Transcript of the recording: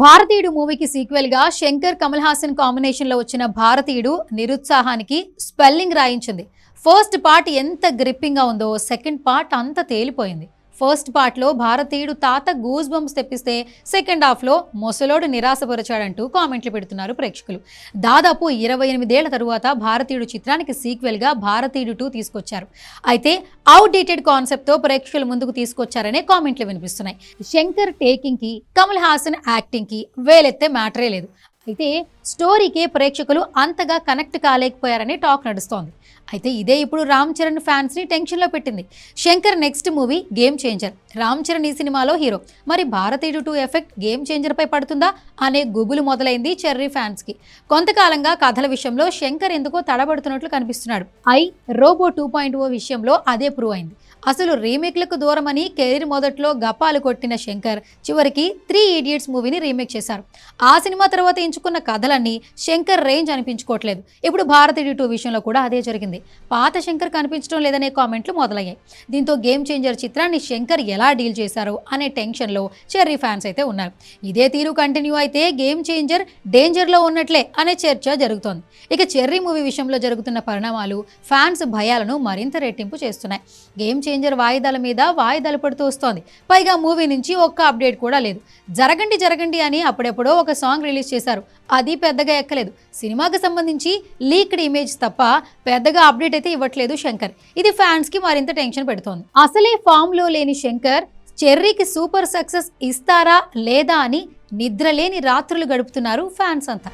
భారతీయుడు మూవీకి సీక్వెల్గా శంకర్ కమల్ హాసన్ కాంబినేషన్లో వచ్చిన భారతీయుడు నిరుత్సాహానికి స్పెల్లింగ్ రాయించింది. ఫస్ట్ పార్ట్ ఎంత గ్రిప్పింగ్గా ఉందో సెకండ్ పార్ట్ అంత తేలిపోయింది. ఫస్ట్ పార్ట్లో భారతీయుడు తాత గూస్ బంప్స్ తెప్పిస్తే సెకండ్ హాఫ్లో మొసలోడు నిరాశపరచాడంటూ కామెంట్లు పెడుతున్నారు ప్రేక్షకులు. దాదాపు ఇరవై ఎనిమిదేళ్ళ తరువాత భారతీయుడు చిత్రానికి సీక్వెల్గా భారతీయుడు టూ తీసుకొచ్చారు. అయితే అవుట్డేటెడ్ కాన్సెప్ట్తో ప్రేక్షకుల ముందుకు తీసుకొచ్చారనే కామెంట్లు వినిపిస్తున్నాయి. శంకర్ టేకింగ్కి కమల్ హాసన్ యాక్టింగ్కి వేలెత్తే మ్యాటరే లేదు. అయితే స్టోరీకి ప్రేక్షకులు అంతగా కనెక్ట్ కాలేకపోయారని టాక్ నడుస్తోంది. అయితే ఇదే ఇప్పుడు రామ్ చరణ్ ఫ్యాన్స్ని టెన్షన్లో పెట్టింది. Shankar next movie game changer. Ram Charan ఈ సినిమాలో హీరో. మరి భారతీయుడు టూ ఎఫెక్ట్ గేమ్ చేంజర్పై పడుతుందా అనే గుబులు మొదలైంది చెర్రీ ఫ్యాన్స్కి. కొంతకాలంగా కథల విషయంలో శంకర్ ఎందుకో తడబడుతున్నట్లు కనిపిస్తున్నాడు. I robot two point O విషయంలో అదే ప్రూవ్ అయింది. అసలు రీమేక్లకు దూరమని కెరీర్ మొదట్లో గపాలు కొట్టిన శంకర్ చివరికి త్రీ ఇడియట్స్ మూవీని రీమేక్ చేశారు. ఆ సినిమా తర్వాత ఎంచుకున్న కథలన్నీ శంకర్ రేంజ్ అనిపించుకోవట్లేదు. ఇప్పుడు భారతీయుడు టూ విషయంలో కూడా అదే జరిగింది. పాత శంకర్ కనిపించడం లేదనే కామెంట్లు మొదలయ్యాయి. దీంతో గేమ్ చేంజర్ చిత్రాన్ని శంకర్ ఎలా డీల్ చేశారో అనే టెన్షన్లో చెర్రీ ఫ్యాన్స్ అయితే ఉన్నారు. ఇదే తీరు కంటిన్యూ అయితే గేమ్ చేంజర్ డేంజర్లో ఉన్నట్లే అనే చర్చ జరుగుతోంది. ఇక చెర్రీ మూవీ విషయంలో జరుగుతున్న పరిణామాలు ఫ్యాన్స్ భయాలను మరింత రెట్టింపు చేస్తున్నాయి. గేమ్ చేంజర్ వాయిదాల మీద వాయిదాలు పడుతూ వస్తోంది. పైగా మూవీ నుంచి ఒక్క అప్డేట్ కూడా లేదు. జరగండి జరగండి అని అప్పుడెప్పుడో ఒక సాంగ్ రిలీజ్ చేశారు అది పెద్దగా ఎక్కలేదు. సినిమాకి సంబంధించి లీక్డ్ ఇమేజ్ తప్ప పెద్దగా అప్డేట్ అయితే ఇవ్వట్లేదు శంకర్. ఇది ఫ్యాన్స్కి మరింత టెన్షన్ పెడుతోంది. అసలే ఫామ్లో లేని శంకర్ చెర్రీకి సూపర్ సక్సెస్ ఇస్తారా లేదా అని నిద్రలేని రాత్రులు గడుపుతున్నారు ఫ్యాన్స్ అంతా.